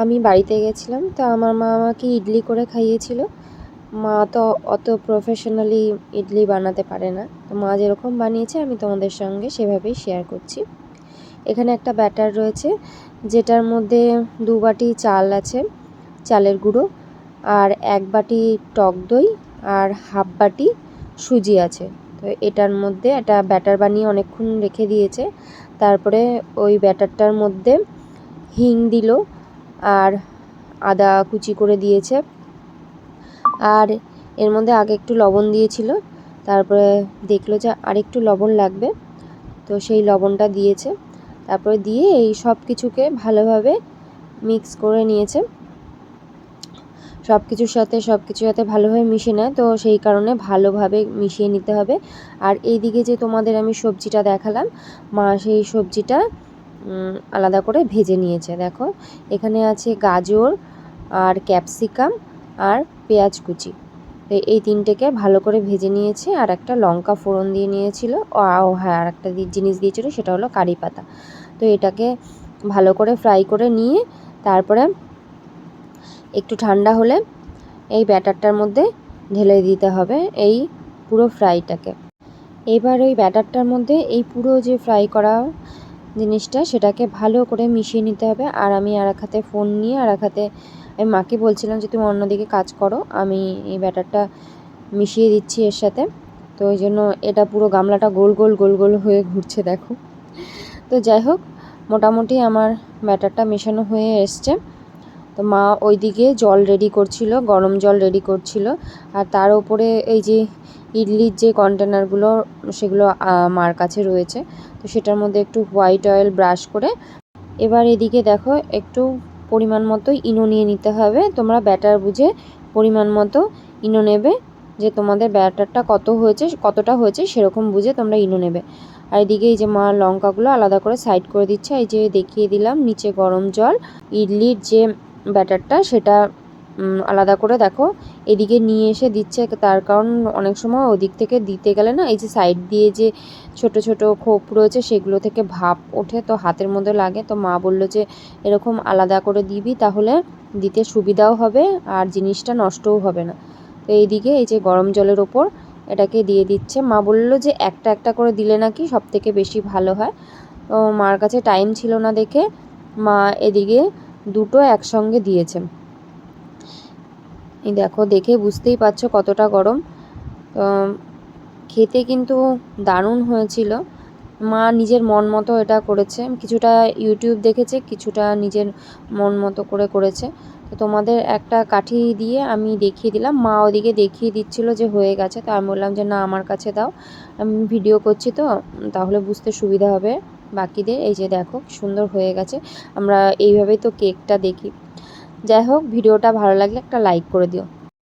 আমি বাড়িতে গেছিলাম, তো আমার মা আমাকে ইডলি করে খাইয়েছিল। মা তো অত প্রফেশনালি ইডলি বানাতে পারে না। তো মা যেরকম বানিয়েছে, আমি তোমাদের সঙ্গে সেভাবেই শেয়ার করছি। এখানে একটা ব্যাটার রয়েছে, যেটার মধ্যে দু বাটি চাল আছে, চালের গুঁড়ো, আর এক বাটি টক দই, আর হাফ বাটি সুজি আছে। তো এটার মধ্যে একটা ব্যাটার বানিয়ে অনেকক্ষণ রেখে দিয়েছে। তারপরে ওই ব্যাটারটার মধ্যে হিং দিল আর আদা কুচি করে দিয়েছে। আর এর মধ্যে আগে একটু লবণ দিয়েছিল, তারপরে দেখল যে আরেকটু লবণ লাগবে, তো সেই লবণটা দিয়েছে। তারপরে দিয়ে এই সব কিছুকে ভালোভাবে মিক্স করে নিয়েছে। সব কিছুর সাথে, সব কিছু যাতে ভালোভাবে মিশে নেয়, তো সেই কারণে ভালোভাবে মিশিয়ে নিতে হবে। আর এইদিকে যে তোমাদের আমি সবজিটা দেখালাম, মা সেই সবজিটা আলাদা করে ভেজে নিয়েছে, দেখো। এখানে আছে গাজর আর ক্যাপসিকাম আর পেঁয়াজ কুচি। তো এই তিনটেকে ভালো করে ভেজে নিয়েছে, আর একটা লঙ্কা ফোড়ন দিয়ে নিয়েছিল ও হ্যাঁ আর একটা জিনিস দিয়েছিল, সেটা হলো কারি পাতা। তো এটাকে ভালো করে ফ্রাই করে নিয়ে, তারপরে একটু ঠান্ডা হলে এই ব্যাটারটার মধ্যে ঢেলে দিতে হবে এই পুরো ফ্রাইটাকে। এবার ওই ব্যাটারটার মধ্যে এই পুরো যে ফ্রাই করা জিনিসটা সেটাকে ভালো করে মিশিয়ে নিতে হবে। আর আমি আর এক হাতে ফোন নিয়ে আর এক হাতে আমি মাকে বলছিলাম যে, তুমি অন্যদিকে কাজ করো। আমি এই ব্যাটারটা মিশিয়ে দিচ্ছি এর সাথে। তো ওই জন্য এটা পুরো গামলাটা গোল গোল গোল গোল হয়ে ঘুরছে, দেখো। তো যাই হোক, মোটামুটি আমার ব্যাটারটা মেশানো হয়ে এসছে। তো মা ওইদিকে জল রেডি করছিল, গরম জল রেডি করছিল। আর তার উপরে এই যে ইডলির যে কন্টেনারগুলো সেগুলো মার কাছে রয়েছে। তো সেটার মধ্যে একটু হোয়াইট অয়েল ব্রাশ করে, এবার এদিকে দেখো একটু পরিমাণ মতো ইনো নিয়ে নিতে হবে। তোমরা ব্যাটার বুঝে পরিমাণ মতো ইনো নেবে, যে তোমাদের ব্যাটারটা কত হয়েছে, কতটা হয়েছে, সেরকম বুঝে তোমরা ইনো নেবে। আর এদিকে এই যে মা লঙ্কাগুলো আলাদা করে সাইড করে দিচ্ছে। এই যে দেখিয়ে দিলাম, নিচে গরম জল, ইডলির যে ব্যাটারটা, সেটা আলাদা করে দেখো। এদিকে নিয়ে এসে দিচ্ছে, তার কারণ অনেক সময় ওদিক থেকে দিতে গেলে না, এই যে সাইড দিয়ে যে ছোট ছোট খোপ রয়েছে, সেগুলো থেকে ভাপ ওঠে, তো হাতের মধ্যে লাগে। তো মা বলল যে, এরকম আলাদা করে দিবি, তাহলে দিতে সুবিধাও হবে আর জিনিসটা নষ্টও হবে না। তো এইদিকে এই যে গরম জলের ওপর এটাকে দিয়ে দিচ্ছে। মা বলল যে, একটা একটা করে দিলে নাকি সব থেকে বেশি ভালো হয়। তো মার কাছে টাইম ছিল না দেখে মা এদিকে দুটো একসঙ্গে দিয়েছে। এই দেখো, দেখে বুঝতেই পারছ কতটা গরম। খেতে কিন্তু দারুণ হয়েছিল। মা নিজের মন মতো এটা করেছে। কিছুটা ইউটিউব দেখেছে, কিছুটা নিজের মন মতো করে করেছে। তো তোমাদের একটা কাঠি দিয়ে আমি দেখিয়ে দিলাম। মা ওদিকে দেখিয়ে দিচ্ছিল যে হয়ে গেছে। তো আমি বললাম যে, না, আমার কাছে দাও। আমি ভিডিও করছি তো, তাহলে বুঝতে সুবিধা হবে। বাকিদের, এই যে দেখো, সুন্দর হয়ে গেছে। আমরা এইভাবেই তো কেকটা দেখি। যাই হোক, ভিডিওটা ভালো লাগলে একটা লাইক করে দিও।